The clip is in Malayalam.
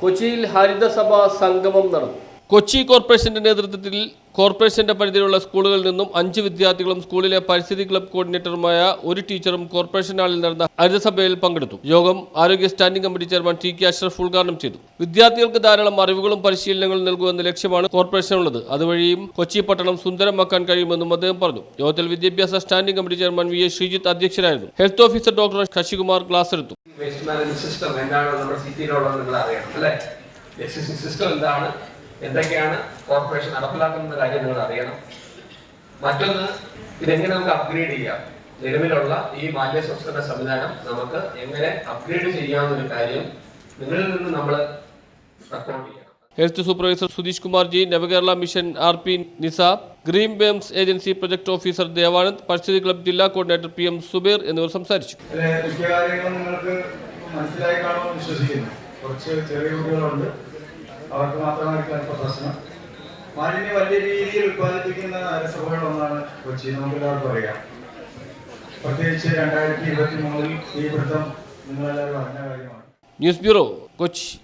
കൊച്ചിയിൽ ഹരിതസഭ സംഗമം നടന്നു. കൊച്ചി കോർപ്പറേഷന്റെ നേതൃത്വത്തിൽ കോർപ്പറേഷന്റെ പരിധിയിലുള്ള സ്കൂളുകളിൽ നിന്നും അഞ്ച് വിദ്യാർത്ഥികളും സ്കൂളിലെ പരിസ്ഥിതി ക്ലബ് കോർഡിനേറ്ററുമായ ഒരു ടീച്ചറും കോർപ്പറേഷൻ ഹാളിൽ നടന്ന ഹരിതസഭയിൽ പങ്കെടുത്തു. യോഗം ആരോഗ്യ standing committee chairman T K Ashraf ഉദ്ഘാടനം ചെയ്തു. വിദ്യാർത്ഥികൾക്ക് ധാരാളം അറിവുകളും പരിശീലനങ്ങളും നൽകുമെന്ന ലക്ഷ്യമാണ് കോർപ്പറേഷനുള്ളത്. അതുവഴിയും കൊച്ചി പട്ടണം സുന്ദരമാക്കാൻ കഴിയുമെന്നും അദ്ദേഹം പറഞ്ഞു. യോഗത്തിൽ വിദ്യാഭ്യാസ standing committee chairman V A Sreejith അധ്യക്ഷനായിരുന്നു. Health officer doctor Sasikumar class എടുത്തു. വേസ്റ്റ് മാനേജ്മെന്റ് സിസ്റ്റം എന്താണ് നമ്മുടെ സിറ്റിയിലുള്ളത് നിങ്ങൾ അറിയണം അല്ലേ? സിസ്റ്റം എന്താണ്? എന്തൊക്കെയാണ് കോർപ്പറേഷൻ നടപ്പിലാക്കുന്ന കാര്യം നിങ്ങൾ അറിയണം. മറ്റൊന്ന് ഇതെങ്ങനെ നമുക്ക് അപ്ഗ്രേഡ് ചെയ്യാം? നിലവിലുള്ള ഈ മാലിന്യ സംസ്കരണ സംവിധാനം നമുക്ക് എങ്ങനെ അപ്ഗ്രേഡ് ചെയ്യാവുന്ന ഒരു കാര്യം നിങ്ങളിൽ നിന്ന് നമ്മൾ റെക്കോർഡ് ചെയ്യണം health supervisor Sudheesh Kumar G Navakerala mission R P Nisab green worms agency project officer Devanand പരിസ്ഥിതി ക്ലബ് ജില്ലാ കോർഡിനേറ്റർ പി എം സുബേർ എന്നിവർ സംസാരിച്ചു നിങ്ങൾക്ക് മനസ്സിലായി കാണുമെന്ന് വിശ്വസിക്കുന്നു. കുറച്ച് ചെറിയ കുട്ടികളുണ്ട്. അവർക്ക് മാത്രമായിരിക്കും ഇപ്പോൾ പ്രശ്നം. മാലിന്യം വലിയ രീതിയിൽ ഉത്പാദിപ്പിക്കുന്ന നഗരസഭകളൊന്നാണ് കൊച്ചി. നമുക്ക് എല്ലാവർക്കും അറിയാം. പ്രത്യേകിച്ച് രണ്ടായിരത്തി ഇരുപത്തി മൂന്നിൽ ഈ വൃത്തം നിങ്ങളെല്ലാവരും അറിഞ്ഞ കാര്യമാണ്. News bureau Kochi.